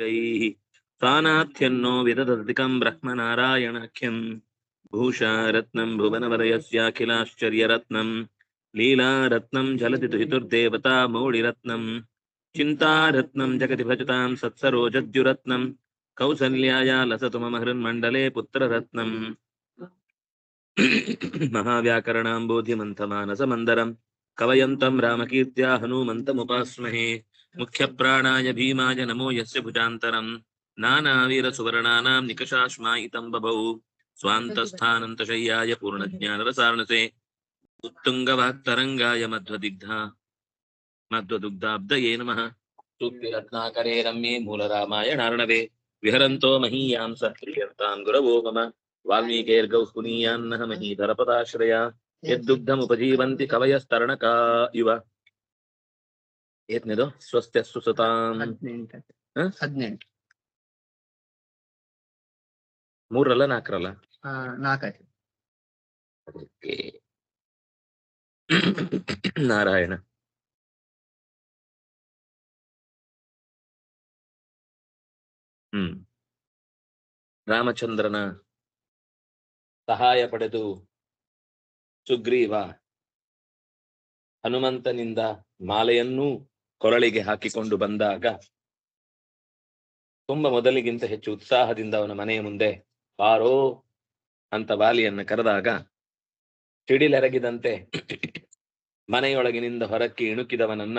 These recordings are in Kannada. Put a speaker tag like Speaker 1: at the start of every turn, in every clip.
Speaker 1: गैः स्थानाथ्यन्नो विदधतिकम् ब्रह्मनारायणाख्यम् भूषारत्नम् भुवनवरयस्याखिलाश्चर्यरत्नम् लीलारत्नम् झलति तुहितुर्देवता मौळिरत्नम् चिन्तारत्नम् जगति भजताम् सत्सरोजद्युरत्नम् कौसल्याया लसतु मम हृन्मण्डले पुत्ररत्नम् महाव्याकरणाम्बोधिमन्थमानसमन्दरम् कवयन्तम् रामकीर्त्या हनूमन्तमुपास्महे मुख्यप्राणाय भीमाय नमो यस्य भुजान्तरम् नानावीरसुवर्णानाम् निकषाश्मायितम् बभौ स्वान्तस्थानन्तशय्याय पूर्णज्ञानरसार्णसे उत्तुङ्गवाक्तरङ्गाय मध्वदिग्धा मध्वदुग्धाब्दये नमः सूक्तिरत्नाकरे रम्ये मूलरामायणार्णवे विहरन्तो महीयां सत्प्रियर्तान् गुरवो मम वाल्मीकेर्गौः पुनीयान्नः महीधरपदाश्रया यद्दुग्धमुपजीवन्ति कवयस्तरणका इव ಏತ್ನಿದು? ಸ್ವಸ್ಥ ಸುಸತ
Speaker 2: ಹದಿನೆಂಟು.
Speaker 1: ಮೂರಲ್ಲ ನಾಲ್ಕರಲ್ಲ?
Speaker 2: ನಾಲ್ಕಾಯ್ತು.
Speaker 1: ನಾರಾಯಣ. ಹ್ಮ್. ರಾಮಚಂದ್ರನ ಸಹಾಯ ಪಡೆದು ಸುಗ್ರೀವ ಹನುಮಂತನಿಂದ ಮಾಲೆಯನ್ನೂ ಕೊರಳಿಗೆ ಹಾಕಿಕೊಂಡು ಬಂದಾಗ ತುಂಬಾ ಮೊದಲಿಗಿಂತ ಹೆಚ್ಚು ಉತ್ಸಾಹದಿಂದ ಅವನ ಮನೆಯ ಮುಂದೆ, ಬಾರೋ ಅಂತ ಬಾಲಿಯನ್ನ ಕರೆದಾಗ ಸಿಡಿಲೆರಗಿದಂತೆ ಮನೆಯೊಳಗಿನಿಂದ ಹೊರಕ್ಕೆ ಇಣುಕಿದವನನ್ನ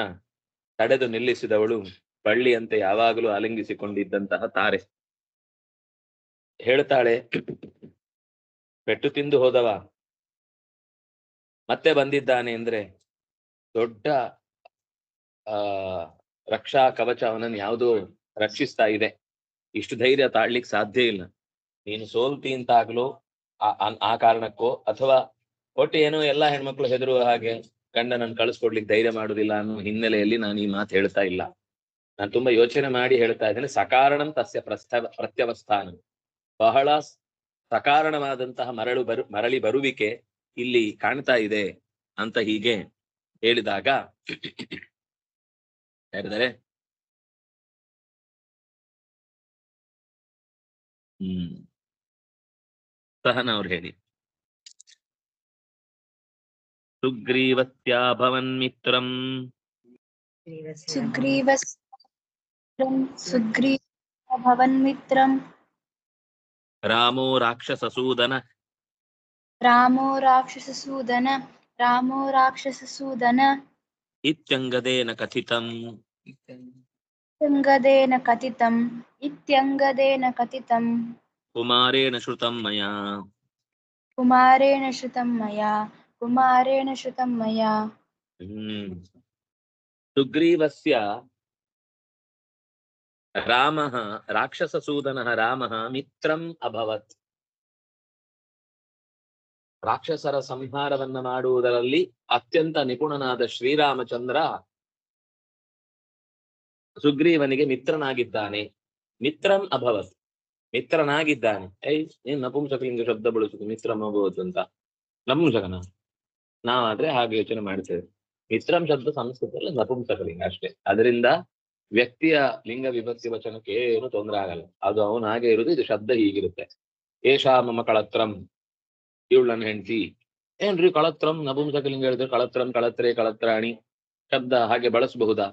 Speaker 1: ತಡೆದು ನಿಲ್ಲಿಸಿದವಳು ಬಳ್ಳಿಯಂತೆ ಯಾವಾಗಲೂ ಆಲಿಂಗಿಸಿಕೊಂಡಿದ್ದಂತಹ ತಾರೆ. ಹೇಳ್ತಾಳೆ, ಪೆಟ್ಟು ತಿಂದು ಹೋದವ. ಮತ್ತೆ ಬಂದಿದ್ದಾನೆ ಅಂದ್ರೆ ದೊಡ್ಡ ಆ, ರಕ್ಷಾ ಕವಚ ಅವನನ್ನು ಯಾವುದೋ ರಕ್ಷಿಸ್ತಾ ಇದೆ. ಇಷ್ಟು ಧೈರ್ಯ ತಾಳ್ಲಿಕ್ಕೆ ಸಾಧ್ಯ ಇಲ್ಲ. ನೀನು ಸೋಲ್ತಿ ಅಂತಾಗ್ಲೋ, ಆ- ಕಾರಣಕ್ಕೋ, ಅಥವಾ ಒಟ್ಟು ಏನೋ ಎಲ್ಲಾ ಹೆಣ್ಮಕ್ಳು ಹೆದರುವ ಹಾಗೆ ಗಂಡನನ್ನು ಕಳಿಸ್ಕೊಡ್ಲಿಕ್ಕೆ ಧೈರ್ಯ ಮಾಡುದಿಲ್ಲ ಅನ್ನೋ ಹಿನ್ನೆಲೆಯಲ್ಲಿ ನಾನು ಈ ಮಾತು ಹೇಳ್ತಾ ಇಲ್ಲ. ನಾನು ತುಂಬಾ ಯೋಚನೆ ಮಾಡಿ ಹೇಳ್ತಾ ಇದ್ದೇನೆ, ಸಕಾರಣಂ ತಸ್ಯ ಪ್ರಸ್ಥ ಪ್ರತ್ಯವಸ್ಥಾನ. ಬಹಳ ಸಕಾರಣವಾದಂತಹ ಮರಳು ಬರು, ಮರಳಿ ಬರುವಿಕೆ ಇಲ್ಲಿ ಕಾಣ್ತಾ ಇದೆ ಅಂತ ಹೀಗೆ ಹೇಳಿದಾಗ Perdere. ಹ್ಮ್. ಸಹನ ಅವ್ರು ಹೇಳಿ. ಸುಗ್ರೀವಸ್ಯಾಭವನ್
Speaker 3: ಮಿತ್ರಂ. ಸುಗ್ರೀವ ಸುಗ್ರೀವಭವನ್ ಮಿತ್ರಂ.
Speaker 1: ರಾಮೋ ರಾಕ್ಷಸಸೂದನ.
Speaker 3: ರಾಮೋ ರಾಕ್ಷಸಸೂದನ. ರಾಮೋ ರಾಕ್ಷಸಸೂದನ.
Speaker 1: ಇತ್ಯಂಗದೇನ ಕಥಿತಂ.
Speaker 3: इत्यङ्गदेन कथितम् इत्यङ्गदेन कथितं
Speaker 1: ಕುಮಾರೇಣ ಶ್ರುತಂ ಮಯಾ
Speaker 3: कुमारेण श्रुतं मया कुमारेण श्रुतं मया
Speaker 1: ಹ್ಮ್ ಸುಗ್ರೀವಸ್ಯ ರಾಮಃ ರಾಕ್ಷಸಸೂದನಃ ರಾಮಃ ಮಿತ್ರಂ ಅಭವತ್ ರಾಕ್ಷಸರ ಸಂಹಾರವನ್ನ ಮಾಡುವುದರಲ್ಲಿ ಅತ್ಯಂತ ನಿಪುಣನಾದ ಶ್ರೀರಾಮಚಂದ್ರ ಸುಗ್ರೀವನಿಗೆ ಮಿತ್ರನಾಗಿದ್ದಾನೆ. ಮಿತ್ರಂ ಅಭವತ್. ಮಿತ್ರನಾಗಿದ್ದಾನೆ. ಐ ಏನ್ ನಪುಂಸಕಲಿಂಗ ಶಬ್ದ ಬಳಸುದು? ಮಿತ್ರಂ ಅಭವತ್ ಅಂತ. ನಪುಂಸಕನ? ನಾವಾದ್ರೆ ಹಾಗೆ ಯೋಚನೆ ಮಾಡ್ತೇವೆ. ಮಿತ್ರಂ ಶಬ್ದ ಸಂಸ್ಕೃತದಲ್ಲಿ ನಪುಂಸಕಲಿಂಗ ಅಷ್ಟೇ. ಅದರಿಂದ ವ್ಯಕ್ತಿಯ ಲಿಂಗ ವಿಭಕ್ತಿ ವಚನಕ್ಕೆ ಏನು ತೊಂದರೆ ಆಗಲ್ಲ. ಅದು ಅವನು ಹಾಗೆ ಇರುದು, ಇದು ಶಬ್ದ ಹೀಗಿರುತ್ತೆ. ಏಷಾ ಮಮ ಕಳತ್ರಂ. ಇವಳು ನನ್ನ ಹೆಂಡತಿ. ಏನ್ರಿ ಕಳತ್ರಂ? ನಪುಂಸಕಲಿಂಗ ಹೇಳಿದ್ರೆ ಕಳತ್ರಂ, ಕಳತ್ರೆ, ಕಳತ್ರಾಣಿ. ಶಬ್ದ ಹಾಗೆ ಬಳಸಬಹುದಾ?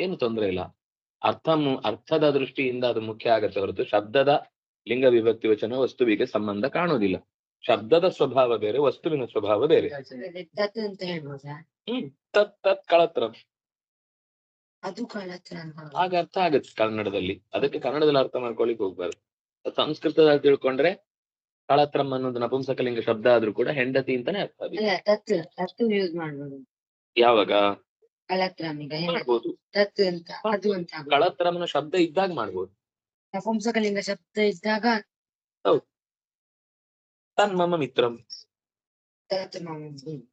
Speaker 1: ಏನು ತೊಂದರೆ ಇಲ್ಲ. ಅರ್ಥ ಅರ್ಥದ ದೃಷ್ಟಿಯಿಂದ ಅದು ಮುಖ್ಯ ಆಗತ್ತೆ ಹೊರತು ಶಬ್ದದ ಲಿಂಗ ವಿಭಕ್ತಿ ವಚನ ವಸ್ತುವಿಗೆ ಸಂಬಂಧ ಕಾಣುವುದಿಲ್ಲ. ಶಬ್ದದ ಸ್ವಭಾವ ಬೇರೆ ವಸ್ತುವಿನ ಸ್ವಭಾವ ಬೇರೆ. ತತ್ ತತ್ ಕಳತ್ರಂ. ಆಗ ಅರ್ಥ ಆಗತ್ತೆ ಕನ್ನಡದಲ್ಲಿ. ಅದಕ್ಕೆ ಕನ್ನಡದಲ್ಲಿ ಅರ್ಥ ಮಾಡ್ಕೊಳಿಕ್ ಹೋಗ್ಬಾರ್ದು. ಸಂಸ್ಕೃತದಲ್ಲಿ ತಿಳ್ಕೊಂಡ್ರೆ ಕಳತ್ರಂ ಅನ್ನೋದು ನಪುಂಸಕಲಿಂಗ ಶಬ್ದ ಆದ್ರೂ ಕೂಡ ಹೆಂಡತಿ ಅಂತಾನೆ ಅರ್ಥ ಯಾವಾಗ?
Speaker 4: ಕಳತ್ರಂ ಈಗ ಹೆಣ್ಣು
Speaker 1: ಮಾಡ್ಬೋದು.
Speaker 4: ತತ್ತು ಅಂತ ಅದು ಅಂತ ಆಗ್ಬೋದು.
Speaker 1: ಕಳತ್ರಮನ ಶಬ್ದ ಇದ್ದಾಗ ಮಾಡ್ಬೋದು.
Speaker 4: ನಪುಂಸಕಲಿಂಗ ಶಬ್ದ ಇದ್ದಾಗ
Speaker 1: ತನ್ ಮಮ ಮಿತ್ರಂ.
Speaker 4: ತತ್ತು ಮಾಡ್ಬೋದು.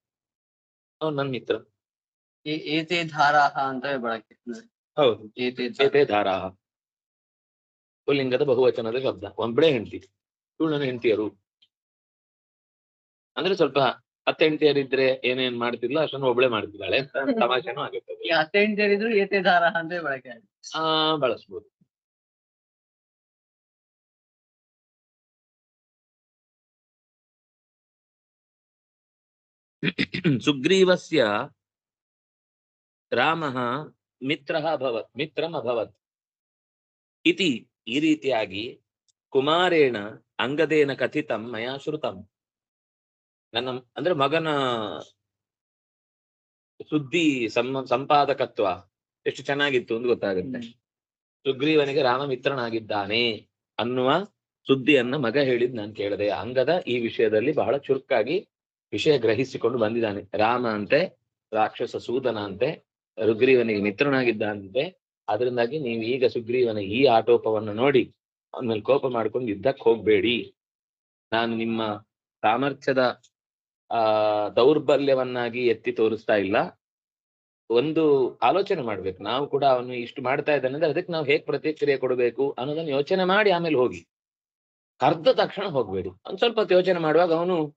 Speaker 1: ಅವ್ನು ನನ್ ಮಿತ್ರ.
Speaker 2: ಏ- ಏತೆ ಧಾರಾಹ ಅಂತ ಬಳಕೆ
Speaker 1: ಹೌದು.
Speaker 2: ಏತೆ
Speaker 1: ಚೇತೆ ಧಾರಾಹ. ಪುಲ್ಲಿಂಗದ ಬಹುವಚನದ ಶಬ್ದ. ಒಬ್ಬಳೇ ಹೆಂಡತಿ ಇವಳು ನನ್ನ ಹೆಂಡತಿಯರು. ಅಂದ್ರೆ ಸ್ವಲ್ಪ ಅತ್ತೆಂಟಿಯರಿದ್ರೆ ಏನೇನ್ ಮಾಡ್ತಿದ್ಲು ಅಷ್ಟನ್ನು ಒಬ್ಳೆ ಮಾಡ್ತಿದ್ದಾಳೆ ತಮಾಷೆನೂ ಆಗುತ್ತೆ.
Speaker 2: ಅತ್ತೆಂಟಿಯರಿದ್ರು ಏತೆದಾರ ಅಂದ್ರೆ ಬಳಕೆ
Speaker 1: ಆ ಬಳಸ್ಬೋದು. ಸುಗ್ರೀವಸ್ಯ ರಾಮಃ ಮಿತ್ರಃ ಅಭವತ್ ಮಿತ್ರಂ ಅಭವತ್ ಇತಿ ಈ ರೀತಿಯಾಗಿ ಕುಮಾರೇಣ ಅಂಗದೇನ ಕಥಿತಂ ಮಯಾ ಶ್ರುತಂ. ನನ್ನ ಅಂದ್ರೆ ಮಗನ ಸುದ್ದಿ ಸಂ ಸಂಪಾದಕತ್ವ ಎಷ್ಟು ಚೆನ್ನಾಗಿತ್ತು ಅಂತ ಗೊತ್ತಾಗುತ್ತೆ. ಸುಗ್ರೀವನಿಗೆ ರಾಮ ಮಿತ್ರನಾಗಿದ್ದಾನೆ ಅನ್ನುವ ಸುದ್ದಿಯನ್ನ ಮಗ ಹೇಳಿದ್ ನಾನು ಕೇಳಿದೆ. ಅಂಗದ ಈ ವಿಷಯದಲ್ಲಿ ಬಹಳ ಚುರುಕಾಗಿ ವಿಷಯ ಗ್ರಹಿಸಿಕೊಂಡು ಬಂದಿದ್ದಾನೆ. ರಾಮ ಅಂತೆ ರಾಕ್ಷಸ ಸೂದನ ಅಂತೆ ರುಗ್ರೀವನಿಗೆ ಮಿತ್ರನಾಗಿದ್ದಾನಂತೆ. ಅದರಿಂದಾಗಿ ನೀವು ಈಗ ಸುಗ್ರೀವನ ಈ ಆಟೋಪವನ್ನು ನೋಡಿ ಅವನ ಮೇಲೆ ಕೋಪ ಮಾಡ್ಕೊಂಡು ಯುದ್ಧಕ್ಕೆ ಹೋಗ್ಬೇಡಿ. ನಾನು ನಿಮ್ಮ ಸಾಮರ್ಥ್ಯದ ಆ, ದೌರ್ಬಲ್ಯವನ್ನಾಗಿ ಎತ್ತಿ ತೋರಿಸ್ತಾ ಇಲ್ಲ. ಒಂದು ಆಲೋಚನೆ ಮಾಡ್ಬೇಕು. ನಾವು ಕೂಡ ಅವನು ಇಷ್ಟು ಮಾಡ್ತಾ ಇದ್ದಾನೆ ಅಂದ್ರೆ ಅದಕ್ಕೆ ನಾವು ಹೇಗ್ ಪ್ರತಿಕ್ರಿಯೆ ಕೊಡಬೇಕು ಅನ್ನೋದನ್ನ ಯೋಚನೆ ಮಾಡಿ ಆಮೇಲೆ ಹೋಗಿ. ಕರ್ದ ತಕ್ಷಣ ಹೋಗ್ಬೇಡಿ. ಒಂದ್ ಸ್ವಲ್ಪ ಯೋಚನೆ ಮಾಡುವಾಗ ಅವನು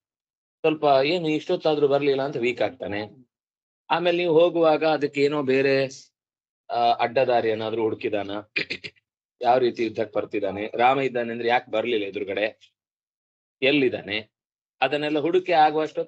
Speaker 1: ಸ್ವಲ್ಪ ಏನು ಇಷ್ಟೊತ್ತಾದ್ರೂ ಬರ್ಲಿಲ್ಲ ಅಂತ ವೀಕ್ ಆಗ್ತಾನೆ. ಆಮೇಲೆ ನೀವು ಹೋಗುವಾಗ ಅದಕ್ಕೆ ಏನೋ ಬೇರೆ ಅಡ್ಡದಾರಿ ಏನಾದ್ರೂ ಹುಡುಕಿದಾನ? ಯಾವ ರೀತಿ ಯುದ್ಧಕ್ಕೆ ಬರ್ತಿದ್ದಾನೆ ರಾಮ ಇದ್ದಾನೆ ಅಂದ್ರೆ ಯಾಕೆ ಬರ್ಲಿಲ್ಲ ಎದುರುಗಡೆ? ಎಲ್ಲಿದ್ದಾನೆ? ಅದನ್ನೆಲ್ಲ ಹುಡುಕಿ ಆಗುವಷ್ಟು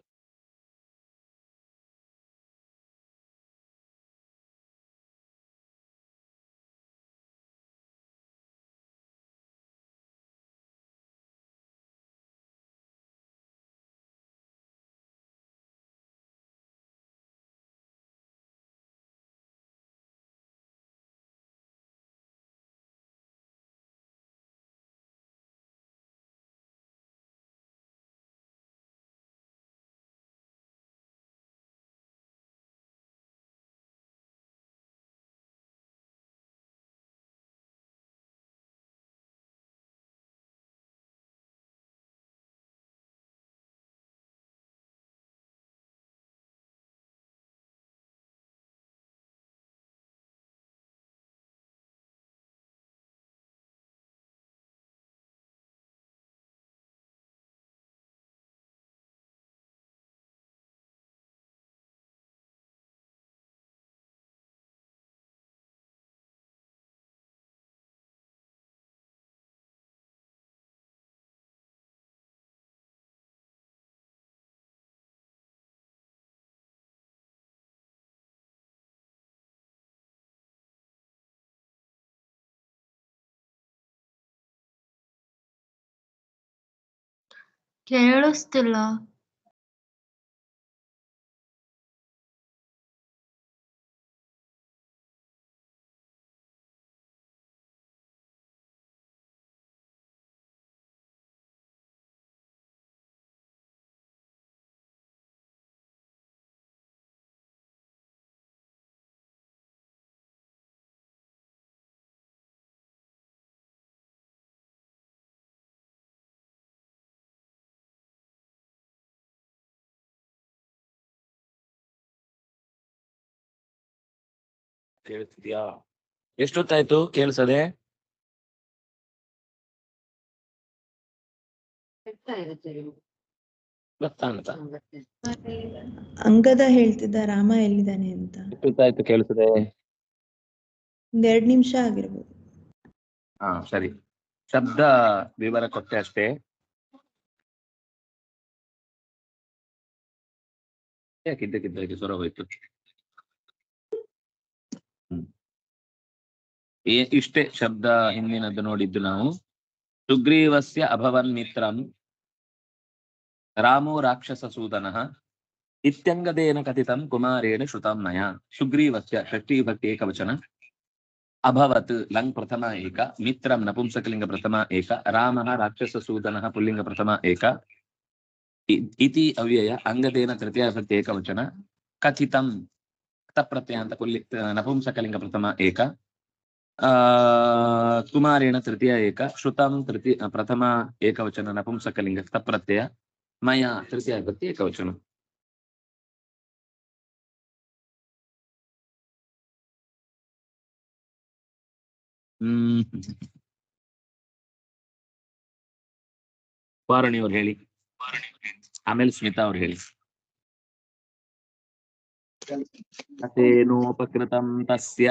Speaker 3: ಕೇಳಿಸ್ತಿಲ್ಲ
Speaker 1: ಕೇಳ್ತಿದ್ಯಾ? ಎಷ್ಟೊತ್ತಾಯ್ತು ಕೇಳಿಸದೆ? ಅಂತ.
Speaker 5: ಅಂಗದ ಹೇಳ್ತಿದ್ದ ರಾಮ ಎಲ್ಲಿದ್ದಾನೆ ಅಂತ.
Speaker 1: ಎಷ್ಟೊತ್ತಾಯ್ತು ಕೇಳಿಸದೆ?
Speaker 5: ಒಂದ್ ಎರಡ್ ನಿಮಿಷ ಆಗಿರ್ಬೋದು.
Speaker 1: ಹಾ ಸರಿ. ಶಬ್ದ ವಿವರ ಕೊಟ್ಟೆ ಅಷ್ಟೇ. ಯಾಕಿದ್ದಕ್ಕಿದ್ದಕ್ಕೆ ಸ್ವರ ಹೋಯ್ತು ಹ್ಮ್ ಏ- ಇಷ್ಟೇ ಶಬ್ದ ಹಿಂದಿನದ್ದು ನೋಡಿದ್ದು ನಾವು. ಸುಗ್ರೀವಸ್ಯ ಅಭವನ್ ಮಿತ್ರಂ. ರಾಮೋ ರಾಕ್ಷಸ ಸೂದನಃ ಇತ್ಯಂಗದೇನ ಕಥಿತಂ ಕುಮಾರೇಣ ಶ್ರುತಂ ಮಯ. ಸುಗ್ರೀವಸ್ಯ ಷಷ್ಠಿ ಭಕ್ತಿ ಏಕವಚನ. ಅಭವತ್ ಲಂಗ್ ಪ್ರಥಮ ಏಕ. ಮಿತ್ರಂ ನಪುಂಸಕಲಿಂಗ ಪ್ರಥಮ ಏಕ. ರಾಮಃ ರಾಕ್ಷಸಸೂದನಃ ಪುಲ್ಲಿಂಗ ಪ್ರಥಮ ಏಕ. ಇತಿ ಅವ್ಯಯ ಅಂಗದೇನ ತೃತೀಯ ಭಕ್ತಿ ಏಕವಚನ. ಕಥಿತಂ ಪ್ರತ್ಯಯ ಅಂತ ಪುಲ್ಲಿ, ನಪುಂಸಕಲಿಂಗ ಪ್ರಥಮ ಏಕ. ಕುಮಾರೇಣ ತೃತೀಯ ಏಕ ಶ್ರುತಂ ತೃತೀಯ ಪ್ರಥಮ ಏಕವಚನ ನಪುಂಸಕಲಿಂಗ ತಪ್ರತ್ಯಯ ಮಯ ತೃತೀಯ ಭಕ್ತಿ ಏಕವಚನ. ಹ್ಮ್. ವಾರಣಿ ಅವ್ರು ಹೇಳಿ. ಆಮೇಲೆ ಸ್ಮಿತಾ ಅವ್ರು ಹೇಳಿ. ತೇನೋಪಕೃತಂ ತಸ್ಯ.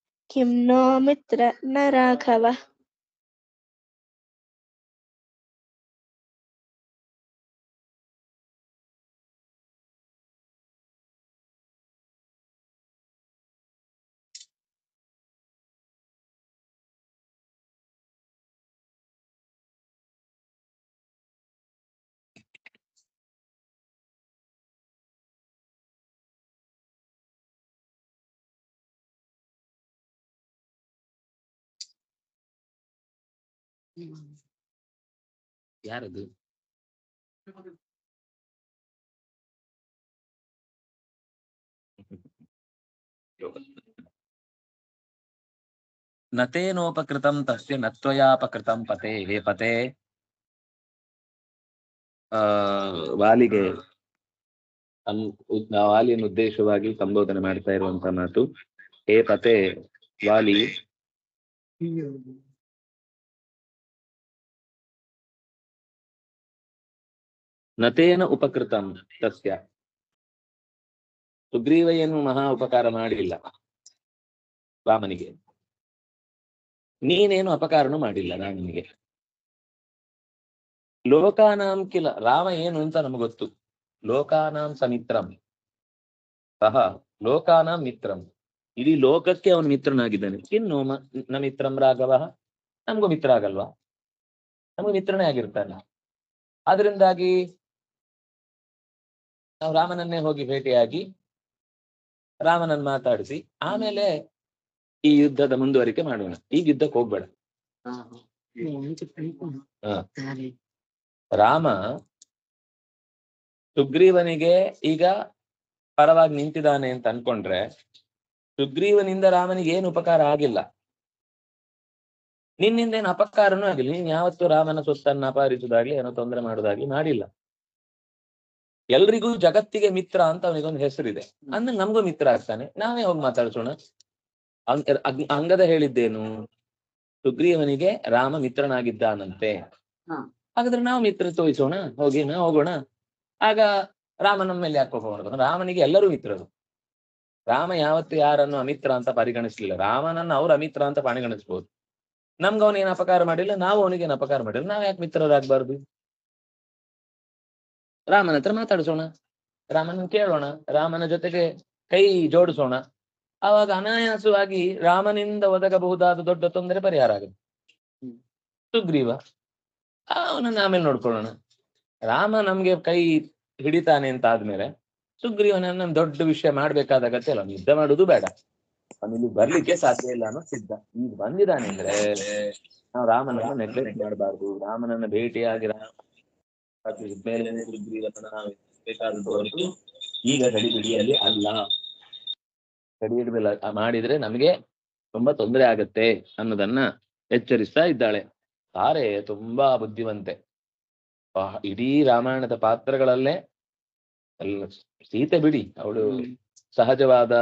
Speaker 6: किं नो मित्र न राघव
Speaker 1: ಯಾರದು? ನತೇನೋಪಕೃತಂ ತಸ್ಯ ನತ್ವಯಾಪಕೃತಂ ಪತೆ ಹೇ ಪತೆ. ಆ ವಾಲಿಗೆ ಅನ್ ಉದ್- ವಾಲಿಯನ್ನು ಉದ್ದೇಶವಾಗಿ ಸಂಬೋಧನೆ ಮಾಡ್ತಾ ಇರುವಂತ ಮಾತು ಹೇ ಪತೆ ವಾಲಿ. ನತೇನ ಉಪಕೃತಂ ತಸ್ಯ. ಸುಗ್ರೀವ ಮಹಾ ಉಪಕಾರ ಮಾಡಿಲ್ಲ. ರಾಮನಿಗೆ. ನೀನೇನು ಅಪಕಾರನು ಮಾಡಿಲ್ಲ ರಾಮನಿಗೆ. ಲೋಕಾನಾಂ ಕಿಲ, ರಾಮ ಏನು ಅಂತ ನಮ್ಗೆ ಗೊತ್ತು. ಲೋಕಾನಾಂ ಸಮಿತ್ರಂ. ಸಹ ಲೋಕಾನಾಂ ಮಿತ್ರಂ. ಇಡೀ ಲೋಕಕ್ಕೆ ಅವನು ಮಿತ್ರನಾಗಿದ್ದಾನೆ. ಇನ್ನು ನ ಮಿತ್ರಂ ರಾಘವ. ನಮಗೂ ಮಿತ್ರ ಆಗಲ್ವಾ? ನಮಗೂ ಮಿತ್ರನೇ ಆಗಿರ್ತಾನೆ. ಆದ್ರಿಂದಾಗಿ ನಾವು ರಾಮನನ್ನೇ ಹೋಗಿ ಭೇಟಿಯಾಗಿ ರಾಮನನ್ನ ಮಾತಾಡಿಸಿ ಆಮೇಲೆ ಈ ಯುದ್ಧದ ಮುಂದುವರಿಕೆ ಮಾಡೋಣ. ಈಗ ಯುದ್ಧಕ್ಕೆ ಹೋಗ್ಬೇಡ. ಹಾ. ರಾಮ ಸುಗ್ರೀವನಿಗೆ ಈಗ ಪರವಾಗಿ ನಿಂತಿದ್ದಾನೆ ಅಂತ ಅನ್ಕೊಂಡ್ರೆ ಸುಗ್ರೀವನಿಂದ ರಾಮನಿಗೆ ಏನು ಉಪಕಾರ ಆಗಿಲ್ಲ. ನಿನ್ನಿಂದ ಏನು ಅಪಕಾರನೂ ಆಗಿಲ್ಲ. ನೀನ್ ಯಾವತ್ತೂ ರಾಮನ ಸೊತ್ತನ್ನ ಅಪಹರಿಸುದಾಗ್ಲಿ ಏನೋ ತೊಂದರೆ ಮಾಡುದಾಗ್ಲಿ ಮಾಡಿಲ್ಲ. ಎಲ್ರಿಗೂ ಜಗತ್ತಿಗೆ ಮಿತ್ರ ಅಂತ ಅವನಿಗೊಂದು ಹೆಸರಿದೆ. ಅಂದ್ರೆ ನಮ್ಗೂ ಮಿತ್ರ ಆಗ್ತಾನೆ. ನಾವೇ ಹೋಗಿ ಮಾತಾಡ್ಸೋಣ. ಅಂಗ- ಅಂಗದ ಹೇಳಿದ್ದೇನು? ಸುಗ್ರೀವನಿಗೆ ರಾಮ ಮಿತ್ರನಾಗಿದ್ದಾನಂತೆ. ಹಾಗಾದ್ರೆ ನಾವು ಮಿತ್ರ ತೋರಿಸೋಣ? ಹೋಗಿ ನಾವು ಹೋಗೋಣ? ಆಗ ರಾಮ ನಮ್ಮ ಮೇಲೆ ಯಾಕೆ ಹೋಗೋಣ ರಾಮನಿಗೆ ಎಲ್ಲರೂ ಮಿತ್ರರು. ರಾಮ ಯಾವತ್ತು ಯಾರನ್ನು ಅಮಿತ್ರ ಅಂತ ಪರಿಗಣಿಸಲಿಲ್ಲ. ರಾಮನನ್ನು ಅವ್ರು ಅಮಿತ್ರ ಅಂತ ಪರಿಗಣಿಸ್ಬೋದು ನಮ್ಗೆ ಅವನೇನು ಅಪಕಾರ ಮಾಡಿಲ್ಲ ನಾವು ಅವನಿಗೆ ಅಪಕಾರ ಮಾಡಿಲ್ಲ. ನಾವ್ ಯಾಕೆ ಮಿತ್ರರಾಗಬಾರ್ದು? ರಾಮನ ಹತ್ರ ಮಾತಾಡಿಸೋಣ. ರಾಮನ ಕೇಳೋಣ. ರಾಮನ ಜೊತೆಗೆ ಕೈ ಜೋಡಿಸೋಣ. ಆವಾಗ ಅನಾಯಾಸವಾಗಿ ರಾಮನಿಂದ ಒದಗಬಹುದಾದ ದೊಡ್ಡ ತೊಂದರೆ ಪರಿಹಾರ ಆಗುತ್ತೆ. ಸುಗ್ರೀವ ಅವನನ್ನ ಆಮೇಲೆ ನೋಡ್ಕೊಳ್ಳೋಣ. ರಾಮ ನಮ್ಗೆ ಕೈ ಹಿಡಿತಾನೆ ಅಂತ ಆದ್ಮೇಲೆ ಸುಗ್ರೀವನನ್ನ ದೊಡ್ಡ ವಿಷಯ ಮಾಡ್ಬೇಕಾದ ಅಗತ್ಯ ಇಲ್ಲ. ಯುದ್ಧ ಮಾಡುದು ಬೇಡ. ಅವನಿಲ್ಲಿ ಬರ್ಲಿಕ್ಕೆ ಸಾಧ್ಯ ಇಲ್ಲ ಅನ್ನೋ ಸಿದ್ಧ. ಈಗ ಬಂದಿದ್ದಾನೆ ಅಂದ್ರೆ ನಾವು ರಾಮನನ್ನ ನೆಗ್ಲೆಕ್ಟ್ ಮಾಡಬಾರ್ದು. ರಾಮನನ್ನ ಭೇಟಿಯಾಗಿ ರಾಮ ಸುಗ್ರೀವನನ್ನ ಬೇಕಾದಂತವರೆಗೂ ಈಗ ಗಡಿಬಿಡಿಯಲ್ಲಿ ಅಲ್ಲ. ಗಡಿಬಿಡಿ ಮಾಡಿದ್ರೆ ನಮಗೆ ತುಂಬಾ ತೊಂದರೆ ಆಗತ್ತೆ ಅನ್ನೋದನ್ನ ಎಚ್ಚರಿಸ್ತಾ ಇದ್ದಾಳೆ. ತಾರೆ ತುಂಬಾ ಬುದ್ಧಿವಂತೆ. ಇಡೀ ರಾಮಾಯಣದ ಪಾತ್ರಗಳಲ್ಲೇ ಎಲ್ಲ ಸೀತೆ ಬಿಡಿ ಅವಳು ಸಹಜವಾದ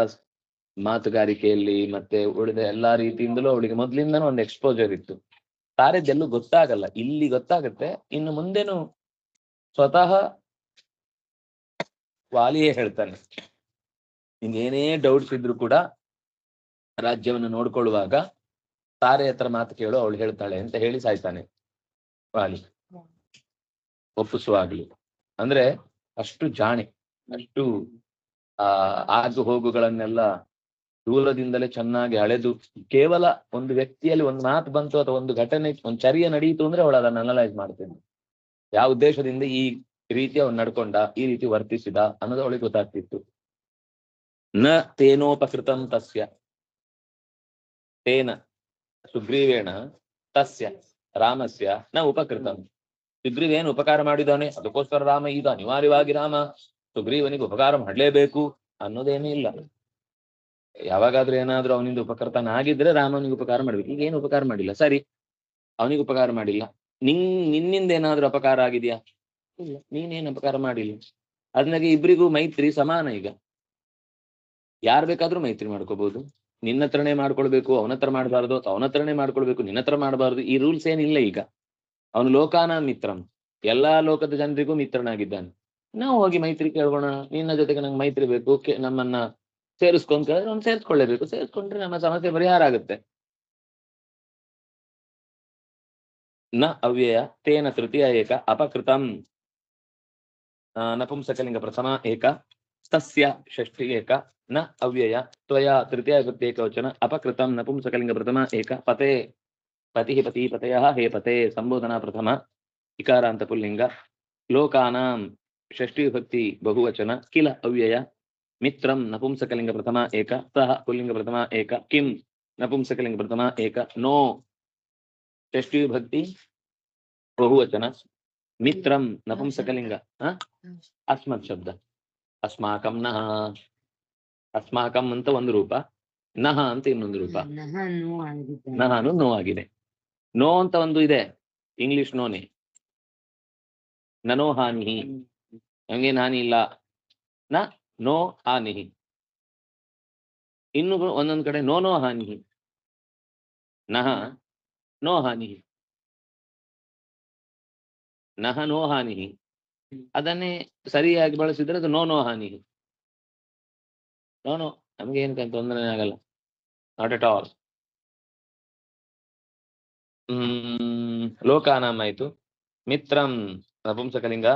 Speaker 1: ಮಾತುಗಾರಿಕೆಯಲ್ಲಿ ಮತ್ತೆ ಉಳಿದ ಎಲ್ಲಾ ರೀತಿಯಿಂದಲೂ ಅವಳಿಗೆ ಮೊದ್ಲಿಂದನೂ ಒಂದು ಎಕ್ಸ್ಪೋಜರ್ ಇತ್ತು. ತಾರೆದ್ದೆಲ್ಲೂ ಗೊತ್ತಾಗಲ್ಲ ಇಲ್ಲಿ ಗೊತ್ತಾಗತ್ತೆ ಇನ್ನು ಮುಂದೆನು ಸ್ವತಃ ವಾಲಿಯೇ ಹೇಳ್ತಾನೆ. ಇನ್ನೇನೇ ಡೌಟ್ಸ್ ಇದ್ರು ಕೂಡ ರಾಜ್ಯವನ್ನು ನೋಡ್ಕೊಳ್ಳುವಾಗ ತಾರೆ ಹತ್ರ ಮಾತು ಕೇಳು, ಅವಳು ಹೇಳ್ತಾಳೆ ಅಂತ ಹೇಳಿ ಸಾಯ್ತಾನೆ ವಾಲಿ. ಒಪ್ಪಿಸುವಾಗ್ಲಿ. ಅಂದ್ರೆ ಅಷ್ಟು ಜಾಣೆ, ಅಷ್ಟು, ಆ ಆಗು ಹೋಗುಗಳನ್ನೆಲ್ಲ ದೂರದಿಂದಲೇ ಚೆನ್ನಾಗಿ ಅಳೆದು, ಕೇವಲ ಒಂದು ವ್ಯಕ್ತಿಯಲ್ಲಿ ಒಂದು ಮಾತು ಬಂತು ಅಥವಾ ಒಂದು ಘಟನೆ, ಒಂದು ಚರ್ಯ ನಡೆಯಿತು ಅಂದ್ರೆ ಅವಳು ಅದನ್ನ ಅನಲೈಸ್ ಮಾಡ್ತಿದ್ಳು ಯಾವ ಉದ್ದೇಶದಿಂದ ಈ ರೀತಿ ಅವನು ನಡ್ಕೊಂಡ, ಈ ರೀತಿ ವರ್ತಿಸಿದ ಅನ್ನೋದು ಅವಳಿಗೆ ಗೊತ್ತಾಗ್ತಿತ್ತು. ನ ತೇನೋಪಕೃತಂ ತಸ್ಯ. ತೇನ, ಸುಗ್ರೀವೇಣ, ತಸ್ಯ, ರಾಮಸ್ಯ, ನ ಉಪಕೃತಂ. ಸುಗ್ರೀವೇನ್ ಉಪಕಾರ ಮಾಡಿದಾನೆ ಅದಕ್ಕೋಸ್ಕರ ರಾಮ ಈಗ ಅನಿವಾರ್ಯವಾಗಿ ರಾಮ, ಸುಗ್ರೀವನಿಗೆ ಉಪಕಾರ ಮಾಡಲೇಬೇಕು ಅನ್ನೋದೇನೂ ಇಲ್ಲ. ಯಾವಾಗಾದ್ರೂ ಏನಾದ್ರೂ ಅವನಿಂದ ಉಪಕೃತನಾಗಿದ್ರೆ ರಾಮನಿಗೆ ಉಪಕಾರ ಮಾಡ್ಬೇಕು. ಈಗ ಏನು ಉಪಕಾರ ಮಾಡಿಲ್ಲ. ಸರಿ, ಅವನಿಗೆ ಉಪಕಾರ ಮಾಡಿಲ್ಲ. ನಿನ್, ನಿನ್ನಿಂದ ಏನಾದ್ರೂ ಅಪಕಾರ ಆಗಿದೆಯಾ? ಇಲ್ಲ, ನೀನೇನು ಅಪಕಾರ ಮಾಡಿಲ್ಲ. ಅದನ್ನಾಗಿ ಇಬ್ರಿಗೂ ಮೈತ್ರಿ ಸಮಾನ ಈಗ. ಯಾರ್ ಬೇಕಾದ್ರೂ ಮೈತ್ರಿ ಮಾಡ್ಕೋಬಹುದು ನಿನ್ನ ಹತ್ರನೇ ಮಾಡ್ಕೊಳ್ಬೇಕು, ಅವನ ಹತ್ರ ಮಾಡಬಾರ್ದು ಅವನ ಹತ್ರನೇ ಮಾಡ್ಕೊಳ್ಬೇಕು, ನಿನ್ನ ಹತ್ರ ಮಾಡಬಾರ್ದು, ಈ ರೂಲ್ಸ್ ಏನಿಲ್ಲ ಈಗ. ಅವನು ಲೋಕಾನ ಮಿತ್ರಂ ಎಲ್ಲಾ ಲೋಕದ ಜನರಿಗೂ ಮಿತ್ರನಾಗಿದ್ದಾನೆ. ನಾವು ಹೋಗಿ ಮೈತ್ರಿ ಕೇಳ್ಕೋಣ. ನಿನ್ನ ಜೊತೆಗೆ ನಂಗೆ ಮೈತ್ರಿ ಬೇಕು ನಮ್ಮನ್ನ ಸೇರಿಸ್ಕೊಂಡ್ ಕೇಳಿದ್ರೆ ಅವ್ನು ಸೇರಿಸ್ಕೊಳ್ಳೇಬೇಕು. ಸೇರಿಸ್ಕೊಂಡ್ರೆ ನಮ್ಮ ಸಮಸ್ಯೆ ಪರಿಹಾರ ಆಗುತ್ತೆ. ನ ಅವ್ಯಯ ತೇನ ತೃತೀಯ ಏಕ ಅಪಕೃತಂ ಆ, ನಪುಂಸಕಲಿಂಗ ಪ್ರಥಮ ಏಕ ತಸ್ಯ ಷಷ್ಠಿ ಏಕ ನ ಅವ್ಯಯ ತ್ವಯ ತೃತೀಯ ವಿಭಕ್ತಿ ಏಕವಚನ ಅಪಕೃತಂ ನಪುಂಸಕಲಿಂಗ ಪ್ರಥಮ ಏಕ ಪತೆ ಪತಿ ಪತಿ ಪತಯ ಹೇ ಪತೆ ಸಂಬೋಧನಾ ಪ್ರಥಮ ಇಕಾರಾಂತ ಪುಲ್ಲಿಂಗ ಲೋಕಾನಾಂ ಷಷ್ಠಿ ವಿಭಕ್ತಿ ಬಹುವಚನ ಕಿಲ ಅವ್ಯಯ ಮಿತ್ರಂ ನಪುಂಸಕಲಿಂಗ ಪ್ರಥಮ ಏಕ ಸಹ ಪುಲ್ಲಿಂಗ ಪ್ರಥಮ ಏಕ ಕಿಂ ನಪುಂಸಕಲಿಂಗ ಪ್ರಥಮ ಷಷ್ಠಿ ವಿಭಕ್ತಿ ಬಹುವಚನ ಮಿತ್ರಂ ನಪುಂಸಕಲಿಂಗ? ಅಸ್ಮತ್ ಶಬ್ದ. ಅಸ್ಮಾಕಂ ನಹ. ಅಸ್ಮಾಕಂ ಅಂತ ಒಂದು ರೂಪ ನಹ ಅಂತ ಇನ್ನೊಂದು ರೂಪ.
Speaker 4: ನಹನು ಆಗಿದ್ದಾನೆ.
Speaker 1: ನಹಾನು ನೋ ಆಗಿದೆ. ನೋ ಅಂತ ಒಂದು ಇದೆ ಇಂಗ್ಲಿಷ್ ನೋನೆ. ನನೋ ಹಾನಿ ನಮ್ಗೇನ್ ಹಾನಿ ಇಲ್ಲ. ನ ನೋ ಹಾನಿ ಇನ್ನು ಒಂದೊಂದ್ ಕಡೆ ನೋ ನೋ ಹಾನಿ ನಹ ನೋ ಹಾನಿ ನಹ ನೋ ಹಾನಿ ಅದನ್ನೇ ಸರಿಯಾಗಿ ಬಳಸಿದ್ರೆ ಅದು ನೋ ನೋ ಹಾನಿ ನೋ ನೋ ನಮ್ಗೆ ತೊಂದರೆ ಆಗಲ್ಲ. ನಾಟ್ ಎಟ್ ಆಲ್ ಹ್ಮ್ ಲೋಕಾನಾಂ ಆಯ್ತು ಮಿತ್ರಂ ನಪುಂಸಕಲಿಂಗ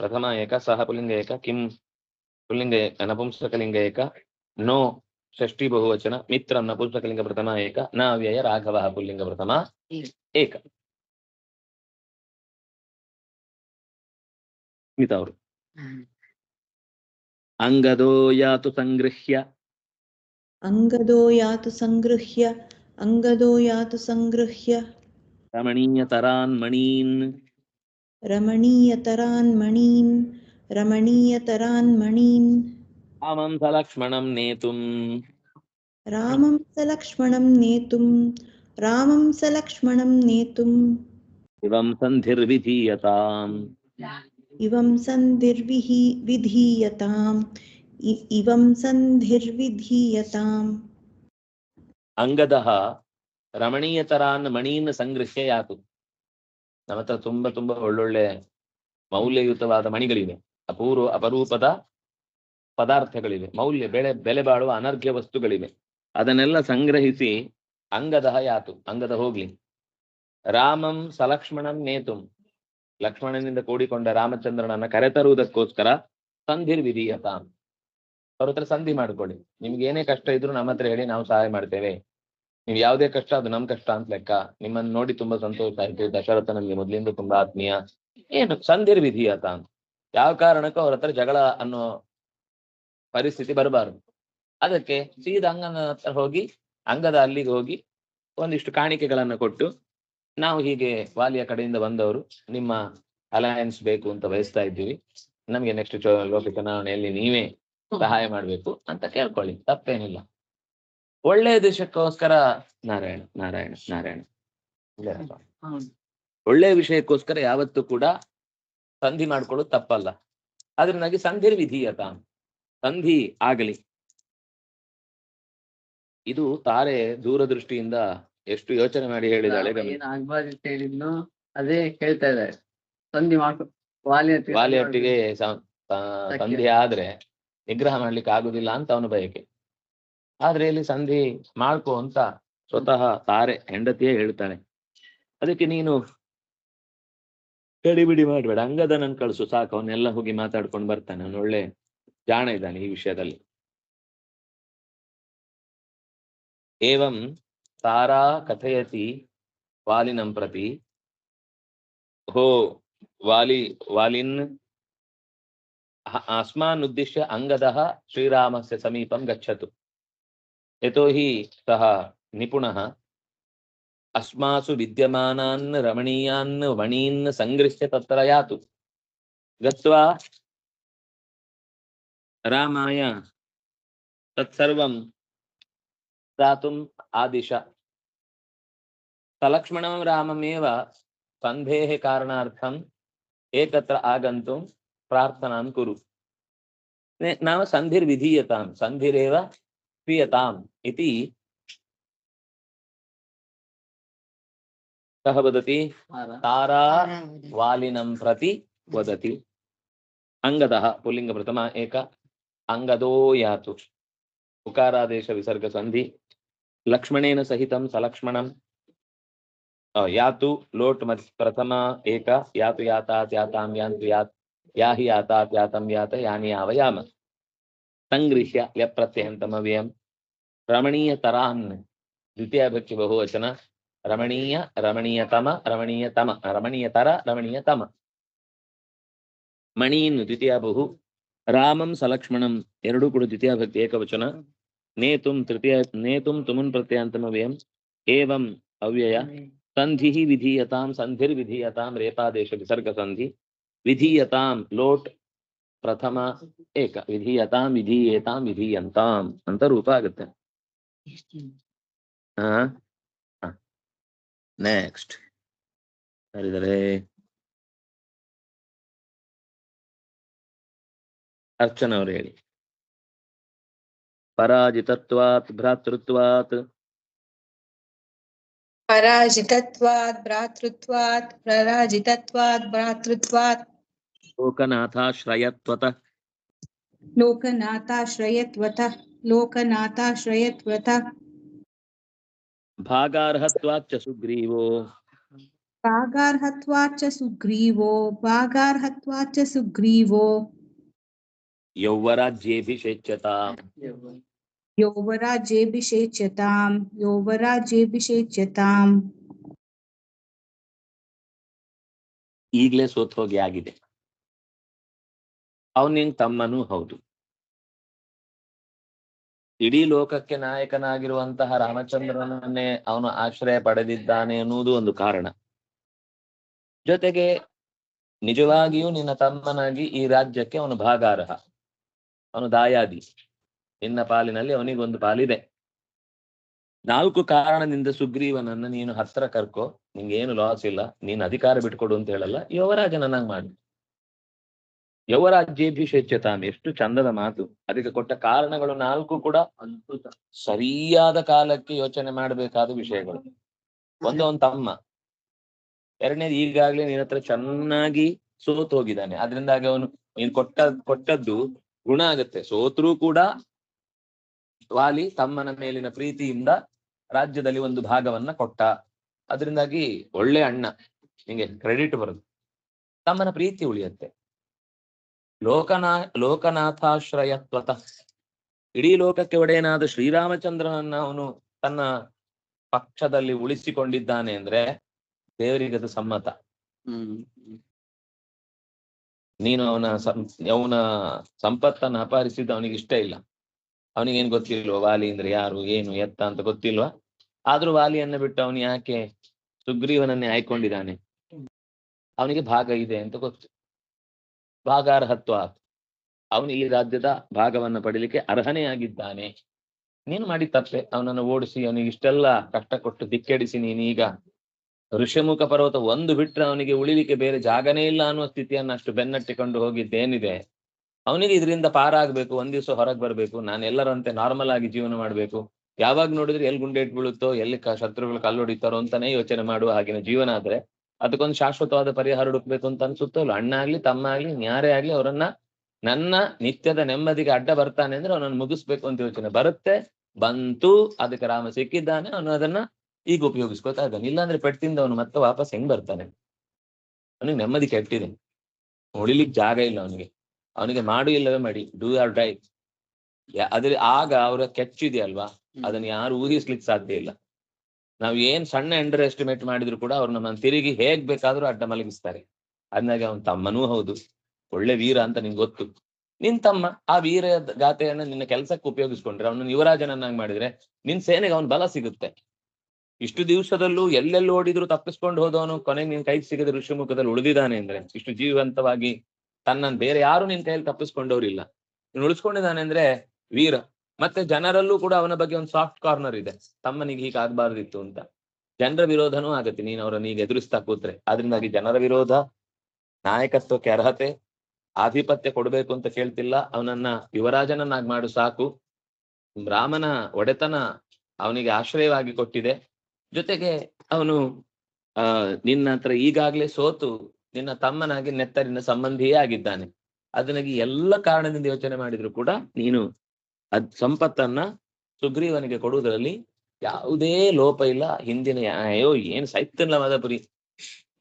Speaker 1: ಪ್ರಥಮ ಏಕ ಸಹ ಪುಲ್ಲಿಂಗ ಏಕ ಕಿಂ ಪುಲ್ಲಿಂಗ ನಪುಂಸಕಲಿಂಗ ಏಕ ನೋ ಷಷ್ಠಿ ಬಹುವಚನ ಮಿತ್ರಂ ನಪುಂಸಕಲಿಂಗ ಪ್ರಥಮ ಏಕ ನ ಅವ್ಯಯ ರಾಘವ ಪುಲ್ಲಿಂಗ ಪ್ರಥಮ ಏಕ. ಸ್ಮಿತಾ ಅವರು. ಅಂಗದೋ ಯಾತು ಸಂಗೃಹ್ಯ?
Speaker 5: ಅಂಗದೋ ಯಾತು ಸಂಗೃಹ್ಯ? ಅಂಗದೋ ಯಾತು ಸಂಗೃಹ್ಯ?
Speaker 1: ರಮಣೀಯತರಾನ್ ಮಣೀನ್
Speaker 5: ರಮಣೀಯತರಾನ್ ಮಣೀನ್ ರಮಣೀಯತರಾನ್ ಮಣೀನ್
Speaker 1: ರಾಮಂ ಸಲಕ್ಷ್ಮಣಂ ನೇತುಂ
Speaker 5: ರಾಮಂ ಸಲಕ್ಷ್ಮಣಂ ನೇತುಂ ರಾಮಂ ಸಲಕ್ಷ್ಮಣಂ ನೇತುಂ
Speaker 1: ಇವಂ ಸಂಧಿರ್ವಿಧೀಯತಾಂ
Speaker 5: ಇವಂ ಸಂಧಿರ್ವಿಹಿ ವಿಧೀಯತಾಂ ಇವಂ ಸಂಧಿರ್ವಿಧೀಯತಾಂ
Speaker 1: ಅಂಗದಃ ರಮಣೀಯತರಾನ್ ಮಣೀನ್ ಸಂಗೃಹ್ಯ ಯಾತು ನಮ್ಮ ಹತ್ರ ತುಂಬಾ ತುಂಬಾ ಒಳ್ಳೊಳ್ಳೆ ಮೌಲ್ಯಯುತವಾದ ಮಣಿಗಳಿವೆ. ಅಪೂರ್ವ ಅಪರೂಪದ ಪದಾರ್ಥಗಳಿವೆ, ಮೌಲ್ಯ, ಬೆಳೆ, ಬೆಲೆ ಬಾಳುವ ಅನರ್ಘ್ಯ ವಸ್ತುಗಳಿವೆ. ಅದನ್ನೆಲ್ಲ ಸಂಗ್ರಹಿಸಿ ಅಂಗದಹ ಯಾತು ಅಂಗದ ಹೋಗ್ಲಿ. ರಾಮಂ ಸಲಕ್ಷ್ಮಣಂ ನೇತುಂ. ಲಕ್ಷ್ಮಣನಿಂದ ಕೂಡಿಕೊಂಡ ರಾಮಚಂದ್ರನನ್ನ ಕರೆತರುವುದಕ್ಕೋಸ್ಕರ ಸಂಧಿರ್ವಿಧೀಯತಾಂ ಅವ್ರ ಹತ್ರ ಸಂಧಿ ಮಾಡ್ಕೊಳ್ಳಿ. ನಿಮ್ಗೆ ಏನೇ ಕಷ್ಟ ಇದ್ರು ನಮ್ಮ ಹತ್ರ ಹೇಳಿ ನಾವು ಸಹಾಯ ಮಾಡ್ತೇವೆ. ನೀವು ಯಾವುದೇ ಕಷ್ಟ ಅದು ನಮ್ ಕಷ್ಟ ಅಂತ ಲೆಕ್ಕ. ನಿಮ್ಮನ್ನ ನೋಡಿ ತುಂಬಾ ಸಂತೋಷ ಆಯ್ತು. ದಶರಥ ನಮ್ಗೆ ಮೊದ್ಲಿಂದ ತುಂಬಾ ಆತ್ಮೀಯ. ಏನು? ಸಂಧಿರ್ ವಿಧೀಯತ. ಯಾವ ಕಾರಣಕ್ಕೂ ಅವ್ರ ಹತ್ರ ಜಗಳ ಅನ್ನೋ ಪರಿಸ್ಥಿತಿ ಬರಬಾರದು. ಅದಕ್ಕೆ ಸೀದಾ ಅಂಗನ ಹತ್ರ ಹೋಗಿ ಅಂಗದ ಅಲ್ಲಿಗೆ ಹೋಗಿ ಒಂದಿಷ್ಟು ಕಾಣಿಕೆಗಳನ್ನು ಕೊಟ್ಟು ನಾವು ಹೀಗೆ ವಾಲಿಯ ಕಡೆಯಿಂದ ಬಂದವರು ನಿಮ್ಮ ಅಲಯನ್ಸ್ ಬೇಕು ಅಂತ ಬಯಸ್ತಾ ಇದ್ದೀವಿ. ನಮಗೆ ನೆಕ್ಸ್ಟ್ ಲೋಕ ಚುನಾವಣೆಯಲ್ಲಿ ನೀವೇ ಸಹಾಯ ಮಾಡಬೇಕು ಅಂತ ಕೇಳ್ಕೊಳ್ಳಿ ತಪ್ಪೇನಿಲ್ಲ. ಒಳ್ಳೆ ದೇಶಕ್ಕೋಸ್ಕರ ನಾರಾಯಣ ನಾರಾಯಣ ನಾರಾಯಣ. ಒಳ್ಳೆ ವಿಷಯಕ್ಕೋಸ್ಕರ ಯಾವತ್ತೂ ಕೂಡ ಸಂಧಿ ಮಾಡ್ಕೊಳ್ಳೋದು ತಪ್ಪಲ್ಲ. ಅದರಿಂದಾಗಿ ಸಂಧಿರ್ ವಿಧೀಯತ ಸಂಧಿ ಆಗಲಿ. ಇದು ತಾರೆ ದೂರದೃಷ್ಟಿಯಿಂದ ಎಷ್ಟು ಯೋಚನೆ ಮಾಡಿ ಹೇಳಿದಾಳೆ
Speaker 2: ಆಗ್ಬಾರ್ದು ಹೇಳಿದ್ನು ಅದೇ ಹೇಳ್ತಾ ಇದ್ದಾರೆ. ಸಂಧಿ ಮಾಡ್ಕೊ ವಾಲಿ ಸಂಧಿ
Speaker 1: ಆದ್ರೆ ನಿಗ್ರಹ ಮಾಡ್ಲಿಕ್ಕೆ ಆಗುದಿಲ್ಲ ಅಂತ ಅವನು ಬಯಕೆ. ಆದ್ರೆ ಇಲ್ಲಿ ಸಂಧಿ ಮಾಡ್ಕೊ ಅಂತ ಸ್ವತಃ ತಾರೆ ಹೆಂಡತಿಯೇ ಹೇಳ್ತಾಳೆ. ಅದಕ್ಕೆ ನೀನು ಗಡಿಬಿಡಿ ಮಾಡ್ಬೇಡ ಅಂಗದನನ್ ಕಳಿಸು ಸಾಕು ಅವನ್ನೆಲ್ಲ ಹೋಗಿ ಮಾತಾಡ್ಕೊಂಡು ಬರ್ತಾನೆ ಅವನು ಒಳ್ಳೆ ಜಾಣ ಇದ್ದಾನೆ ಈ ವಿಷಯದಲ್ಲಿ. ಏವಂ ತಾರಾ ಕಥಯತಿ ವಾಲಿನಂ ಪ್ರತಿ. ಹೋ, ವಾಲಿ, ವಾಲಿನ್ ಅಸ್ಮಾನ್ ಉದ್ದಿಶ್ಯ ಅಂಗದ ಶ್ರೀರಾಮಸ್ಯ ಸಮೀಪಂ ಗಚ್ಚತು. ಯತೋ ಸಹ ನಿಪುಣ, ಅಸ್ಮಾಸು ವಿದ್ಯಮಾನಾನ್ ರಮಣೀಯಾನ್ ವಣೀನ್ ಸಂಗೃಹ್ಯ ತತ್ರ ಯಾತು. ಗತ್ವಾ रामाय तत्सर्वं दातुम् आदिश। सलक्ष्मणं राममेव सन्धेः कारणार्थम् एकत्र आगन्तुं प्रार्थनां कुरु। नाम सन्धिर्विधीयतां सन्धिरेव क्रियताम् इति कः वदति? तारा। वालिनं प्रति वदति। अङ्गदः पुल्लिङ्गप्रथम एक। अंगदो यातु। उकारादेश विसर्ग संधि लक्ष्मणेन सहितं सलक्ष्मणं यातु, लोट मध्य प्रथमा एक। यातु यातात् यातां यान्तु, यात् या हि यातात् यातं यात यानि यावयाम। रमणीय ल्यप्रत्ययन्तमव्ययं द्वितीय भक्ति बहुवचन। रमणीय, रमणीयतम रमणीयतम, रमणीयतर, रमणीयतम। मणीन द्वितीय बहु। ರಾಮಂ ಸಲಕ್ಷ್ಮಣಂ ಎರಡೂ ಕೂಡ ದ್ವಿತೀಯ ಭಕ್ತಿ ಏಕವಚನ ನೇತುಂ ತೃತೀಯ ನೇತುಂ ತುಮನ್ ಪ್ರತ್ಯಂತಮವ್ಯಯಂ ಏವಂ ಅವ್ಯಯ ಸಂಧಿ ವಿಧೀಯತಾಂ ಸಂಧಿರ್ವಿಧೀಯತಾಂ ರೇಪಾದೇಶ ವಿಸರ್ಗ ಸಂಧಿ ವಿಧೀಯತಾಂ ಲೋಟ್ ಪ್ರಥಮ ಏಕ ವಿಧೀಯತಾಂ ವಿಧೀಯೇತಾಂ ವಿಧೀಯಂತಾಂ ಅಂತ ರೂಪ ಆಗುತ್ತೆ ನೆಕ್ಸ್ಟ್ ಯಾರಿದ್ದಾರೆ ಅರ್ಚನ ಅವರು ಹೇಳಿ ಪರಾಜಿತತ್ವಾತ್ ಭ್ರಾತೃತ್ವಾತ್
Speaker 7: ಪರಾಜಿತತ್ವಾತ್ ಭ್ರಾತೃತ್ವಾತ್ ಪರಾಜಿತತ್ವಾತ್ ಭ್ರಾತೃತ್ವಾತ್
Speaker 1: ಲೋಕನಾಥಾಶ್ರಯತ್ವತ
Speaker 7: ಲೋಕನಾಥಾಶ್ರಯತ್ವತ ಲೋಕನಾಥಾಶ್ರಯತ್ವತ
Speaker 1: ಭಾಗಾರ್ಹತ್ವಾಚ್ಚ ಸುಗ್ರೀವೋ
Speaker 7: ಭಾಗಾರ್ಹತ್ವಾಚ್ಚ ಸುಗ್ರೀವೋ ಭಾಗಾರ್ಹತ್ವಾಚ್ಚ ಸುಗ್ರೀವೋ
Speaker 1: ಯೌವರಾಜ್ಯೇಭಿಷೇಚ್ಯತಾಂ
Speaker 7: ಯೌವರಾಜ್ಯೇಭಿಷೇಚ್ಯತಾಂ ಯೌವರಾಜ್ಯೇಭಿಷೇಚ್ಯತಾಂ
Speaker 1: ಈಗಲೇ ಸೋತ್ ಹೋಗಿ ಆಗಿದೆ. ಅವನಿನ್ ತಮ್ಮನೂ ಹೌದು. ಇಡೀ ಲೋಕಕ್ಕೆ ನಾಯಕನಾಗಿರುವಂತಹ ರಾಮಚಂದ್ರನನ್ನೇ ಅವನು ಆಶ್ರಯ ಪಡೆದಿದ್ದಾನೆ ಅನ್ನುವುದು ಒಂದು ಕಾರಣ. ಜೊತೆಗೆ ನಿಜವಾಗಿಯೂ ನಿನ್ನ ತಮ್ಮನಾಗಿ ಈ ರಾಜ್ಯಕ್ಕೆ ಅವನು ಭಾಗಾರ್ಹ. ಅವನು ದಾಯಾದಿ. ನಿನ್ನ ಪಾಲಿನಲ್ಲಿ ಅವನಿಗೊಂದು ಪಾಲಿದೆ. ನಾಲ್ಕು ಕಾರಣದಿಂದ ಸುಗ್ರೀವನನ್ನ ನೀನು ಹತ್ರ ಕರ್ಕೋ. ನಿಂಗೇನು ಲಾಸ್ ಇಲ್ಲ. ನೀನು ಅಧಿಕಾರ ಬಿಟ್ಕೊಡು ಅಂತ ಹೇಳಲ್ಲ. ಯುವರಾಜನನ್ನಾಗಿ ಮಾಡಿ. ಯುವರಾಜ್ಯೇಭಿಷೇಚ್ಯತಾಮ್ ಎಷ್ಟು ಚಂದದ ಮಾತು. ಅದಕ್ಕೆ ಕೊಟ್ಟ ಕಾರಣಗಳು ನಾಲ್ಕು ಕೂಡ ಅದ್ಭುತ ಸರಿಯಾದ ಕಾಲಕ್ಕೆ ಯೋಚನೆ ಮಾಡಬೇಕಾದ ವಿಷಯಗಳು. ಒಂದು ತಮ್ಮ. ಎರಡನೇದು ಈಗಾಗ್ಲೇ ನಿನ್ನ ಹತ್ರ ಚೆನ್ನಾಗಿ ಸೋತು ಹೋಗಿದ್ದಾನೆ ಅದರಿಂದಾಗಿ ಅವನು ನೀನ್ ಕೊಟ್ಟ ಕೊಟ್ಟದ್ದು ಗುಣ ಆಗತ್ತೆ. ಸೋತ್ರೂ ಕೂಡ ವಾಲಿ ತಮ್ಮನ ಮೇಲಿನ ಪ್ರೀತಿಯಿಂದ ರಾಜ್ಯದಲ್ಲಿ ಒಂದು ಭಾಗವನ್ನ ಕೊಟ್ಟ. ಅದರಿಂದಾಗಿ ಒಳ್ಳೆ ಅಣ್ಣ. ನಿಂಗೆ ಕ್ರೆಡಿಟ್ ಬರುದು. ತಮ್ಮನ ಪ್ರೀತಿ ಉಳಿಯತ್ತೆ. ಲೋಕನಾ, ಲೋಕನಾಥಾಶ್ರಯತ್ವತಃ. ಇಡೀ ಲೋಕಕ್ಕೆ ಒಡೆಯನಾದ ಶ್ರೀರಾಮಚಂದ್ರನನ್ನ ಅವನು ತನ್ನ ಪಕ್ಷದಲ್ಲಿ ಉಳಿಸಿಕೊಂಡಿದ್ದಾನೆ ಅಂದ್ರೆ ದೇವರಿಗದು ಸಮ್ಮತ. ನೀನು ಅವನ ಅವನ ಸಂಪತ್ತನ್ನು ಅಪಹರಿಸಿದ್ದು ಅವನಿಗೆ ಇಷ್ಟ ಇಲ್ಲ. ಅವನಿಗೇನು ಗೊತ್ತಿಲ್ವ ವಾಲಿ ಅಂದ್ರೆ ಯಾರು, ಏನು, ಎತ್ತ ಅಂತ ಗೊತ್ತಿಲ್ವಾ? ಆದ್ರೂ ವಾಲಿಯನ್ನ ಬಿಟ್ಟು ಅವನು ಯಾಕೆ ಸುಗ್ರೀವನನ್ನೇ ಆಯ್ಕೊಂಡಿದ್ದಾನೆ ಅವನಿಗೆ ಭಾಗ ಇದೆ ಅಂತ ಗೊತ್ತು. ಭಾಗಾರ್ಹತ್ವ ಅವನು ಈ ರಾಜ್ಯದ ಭಾಗವನ್ನ ಪಡಿಲಿಕ್ಕೆ ಅರ್ಹನೇ ಆಗಿದ್ದಾನೆ. ನೀನು ಮಾಡಿ ತಪ್ಪೆ. ಅವನನ್ನು ಓಡಿಸಿ ಅವನಿಗೆ ಇಷ್ಟೆಲ್ಲ ಕಷ್ಟ ಕೊಟ್ಟು ದಿಕ್ಕೆಡಿಸಿ ನೀನೀಗ ಋಷಮುಖ ಪರ್ವತ ಒಂದು ಬಿಟ್ಟರೆ ಅವನಿಗೆ ಉಳಿಲಿಕ್ಕೆ ಬೇರೆ ಜಾಗನೇ ಇಲ್ಲ ಅನ್ನುವ ಸ್ಥಿತಿಯನ್ನು ಅಷ್ಟು ಬೆನ್ನಟ್ಟಿಕೊಂಡು ಹೋಗಿದ್ದೇನಿದೆ. ಅವನಿಗೆ ಇದರಿಂದ ಪಾರಾಗಬೇಕು, ಒಂದ್ ದಿವಸ ಹೊರಗೆ ಬರಬೇಕು, ನಾನು ಎಲ್ಲರಂತೆ ನಾರ್ಮಲ್ ಆಗಿ ಜೀವನ ಮಾಡಬೇಕು. ಯಾವಾಗ ನೋಡಿದ್ರೆ ಎಲ್ಲಿ ಗುಂಡೆ ಇಟ್ಬೀಳುತ್ತೋ ಎಲ್ಲಿ ಶತ್ರುಗಳು ಕಲ್ಲೊಡಿತಾರೋ ಅಂತಾನೆ ಯೋಚನೆ ಮಾಡುವ ಹಾಗಿನ ಜೀವನ ಆದ್ರೆ, ಅದಕ್ಕೊಂದು ಶಾಶ್ವತವಾದ ಪರಿಹಾರ ಹುಡುಕ್ಬೇಕು ಅಂತ ಅನ್ಸುತ್ತಲ್ಲ ಅಣ್ಣ ಆಗ್ಲಿ, ತಮ್ಮ ಆಗ್ಲಿ ಯಾರೇ ಆಗ್ಲಿ ಅವರನ್ನ ನನ್ನ ನಿತ್ಯದ ನೆಮ್ಮದಿಗೆ ಅಡ್ಡ ಬರ್ತಾನೆ ಅಂದ್ರೆ ಅವನನ್ನು ಮುಗಿಸ್ಬೇಕು ಅಂತ ಯೋಚನೆ ಬರುತ್ತೆ. ಬಂತು, ಅದಕ್ಕೆ ರಾಮ ಸಿಕ್ಕಿದ್ದಾನೆ, ಅವನು ಅದನ್ನ ಈಗ ಉಪಯೋಗಿಸ್ಕೊತಾ ಇದ್ದಾನೆ ಇಲ್ಲಾಂದ್ರೆ ಪೆಟ್ಟಿಂದ ಅವನು ಮತ್ತೆ ವಾಪಸ್ ಹೆಂಗ್ ಬರ್ತಾನೆ? ಅವನಿಗೆ ನೆಮ್ಮದಿ ಕೆಟ್ಟಿದೆ. ಹೊಳಿಲಿಕ್ಕೆ ಜಾಗ ಇಲ್ಲ ಅವನಿಗೆ. ಅವನಿಗೆ ಮಾಡು ಇಲ್ಲವೇ ಮಾಡಿ ಡೂ ಆರ್ ಡೈ ಅದ್ರ ಆಗ ಅವರ ಕೆಚ್ಚಿದೆಯಲ್ವಾ ಅದನ್ನ ಯಾರು ಊಹಿಸ್ಲಿಕ್ಕೆ ಸಾಧ್ಯ ಇಲ್ಲ. ನಾವು ಏನ್ ಸಣ್ಣ ಅಂಡರ್ ಎಸ್ಟಿಮೇಟ್ ಮಾಡಿದ್ರು ಕೂಡ ಅವ್ರು ನಮ್ಮನ್ನು ತಿರುಗಿ ಹೇಗ್ ಬೇಕಾದ್ರೂ ಅಡ್ಡ ಮಲಗಿಸ್ತಾರೆ. ಅಂದಾಗೆ ಅವನ್ ತಮ್ಮನೂ ಹೌದು. ಒಳ್ಳೆ ವೀರ ಅಂತ ನಿಂಗೆ ಗೊತ್ತು. ನಿನ್ ತಮ್ಮ ಆ ವೀರ ಗಾತೆಯನ್ನ ನಿನ್ನ ಕೆಲಸಕ್ಕೆ ಉಪಯೋಗಿಸ್ಕೊಂಡ್ರೆ ಅವನನ್ನು ಯುವರಾಜನನ್ನಾಗಿ ಮಾಡಿದ್ರೆ ನಿನ್ ಸೇನೆಗೆ ಅವನ್ ಬಲ ಸಿಗುತ್ತೆ. ಇಷ್ಟು ದಿವಸದಲ್ಲೂ ಎಲ್ಲೆಲ್ಲಿ ಓಡಿದ್ರು ತಪ್ಪಿಸ್ಕೊಂಡು ಹೋದವನು ಕೊನೆಗೆ ನಿನ್ ಕೈಗೆ ಸಿಗದ ಋಷಿಮುಖದಲ್ಲಿ ಉಳಿದಿದ್ದಾನೆ ಅಂದ್ರೆ, ಇಷ್ಟು ಜೀವಂತವಾಗಿ ತನ್ನ ಬೇರೆ ಯಾರು ನಿನ್ ಕೈಯಲ್ಲಿ ತಪ್ಪಿಸ್ಕೊಂಡವ್ರಿಲ್ಲ ಇವ್ನು ಉಳಿಸ್ಕೊಂಡಿದ್ದಾನೆ ಅಂದ್ರೆ ವೀರ. ಮತ್ತೆ ಜನರಲ್ಲೂ ಕೂಡ ಅವನ ಬಗ್ಗೆ ಒಂದು ಸಾಫ್ಟ್ ಕಾರ್ನರ್ ಇದೆ. ತಮ್ಮನಿಗೆ ಹೀಗೆ ಆಗ್ಬಾರ್ದಿತ್ತು ಅಂತ. ಜನರ ವಿರೋಧನೂ ಆಗತ್ತೆ. ನೀನ್ ಅವರನ್ನ ಈಗ ಎದುರಿಸ್ತಾ ಕೂತ್ರೆ. ಅದರಿಂದಾಗಿ ಜನರ ವಿರೋಧ, ನಾಯಕತ್ವಕ್ಕೆ ಅರ್ಹತೆ, ಆಧಿಪತ್ಯ ಕೊಡಬೇಕು ಅಂತ ಕೇಳ್ತಿಲ್ಲ. ಅವನನ್ನ ಯುವರಾಜನನ್ನಾಗಿ ಮಾಡು ಸಾಕು. ರಾಮನ ಒಡೆತನ ಅವನಿಗೆ ಆಶ್ರಯವಾಗಿ ಕೊಟ್ಟಿದೆ. ಜೊತೆಗೆ ಅವನು ಆ ನಿನ್ನ ಹತ್ರ ಈಗಾಗ್ಲೇ ಸೋತು ನಿನ್ನ ತಮ್ಮನಾಗಿ ನೆತ್ತರಿನ ಸಂಬಂಧಿಯೇ ಆಗಿದ್ದಾನೆ. ಅದನಾಗಿ ಎಲ್ಲ ಕಾರಣದಿಂದ ಯೋಚನೆ ಮಾಡಿದ್ರು ಕೂಡ ನೀನು ಅದ್ ಸಂಪತ್ತನ್ನ ಸುಗ್ರೀವನಿಗೆ ಕೊಡುವುದರಲ್ಲಿ ಯಾವುದೇ ಲೋಪ ಇಲ್ಲ. ಹಿಂದಿನ ಅಯ್ಯೋ ಏನು ಸೈತನ್ಲ ಮದಪುರಿ.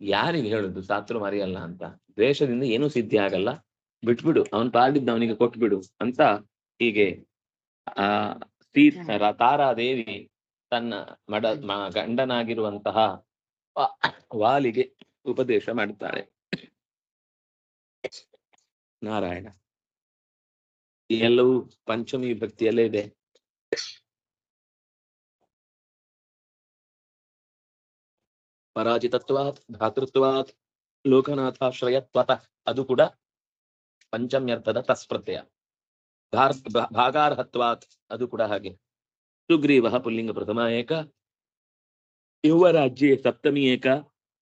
Speaker 1: ಯಾರಿಗೆ ಹೇಳುದು ಸಾತ್ರು ಮರಿಯಲ್ಲ ಅಂತ. ದ್ವೇಷದಿಂದ ಏನೂ ಸಿದ್ಧಿ ಆಗಲ್ಲ. ಬಿಟ್ಬಿಡು ಅವನ್ ಪಾಡಿದ್ದ ಅವನಿಗೆ ಕೊಟ್ಬಿಡು ಅಂತ ಹೀಗೆ ಆ ಸೀ ರ- ತಾರಾದೇವಿ ತನ್ನ ಮಡ ಮ- ಗಂಡನಾಗಿರುವಂತಹ ವಾಲಿಗೆ ಉಪದೇಶ ಮಾಡುತ್ತಾರೆ. ನಾರಾಯಣ. ಈ ಎಲ್ಲವೂ ಪಂಚಮಿ ವಿಭಕ್ತಿಯಲ್ಲೇ ಇದೆ. ಪರಾಜಿತತ್ವಾತ್ ಭಾತೃತ್ವಾತ್ ಲೋಕನಾಥಾಶ್ರಯತ್ವತ ಅದು ಕೂಡ ಪಂಚಮ್ಯರ್ಥದ ತಸ್ಪ್ರತ್ಯಯ ಭಾಗಾರ್ಹತ್ವಾತ್ ಅದು ಕೂಡ ಹಾಗೆ. ಸುಗ್ರೀವ ಪುಲ್ಲಿಂಗ ಪ್ರಥಮ ಏಕ ಯುವರಾಜ್ಯೆ ಸಪ್ತಮಿ ಏಕ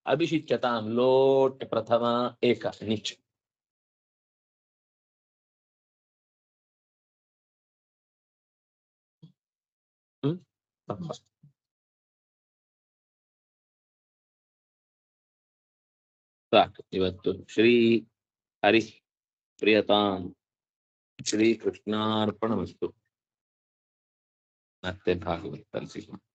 Speaker 1: ಅಭಿಷಿಚ್ಯತಾಂ ಲೋಟ್ ಪ್ರಥಮ ಏಕ ನಿಚ್ ಹ್ಮ್ ಸಾಕು ಇವತ್ತು ಶ್ರೀ ಹರಿ ಪ್ರಿಯತಾಂ Shri not the Bhagavad Gita.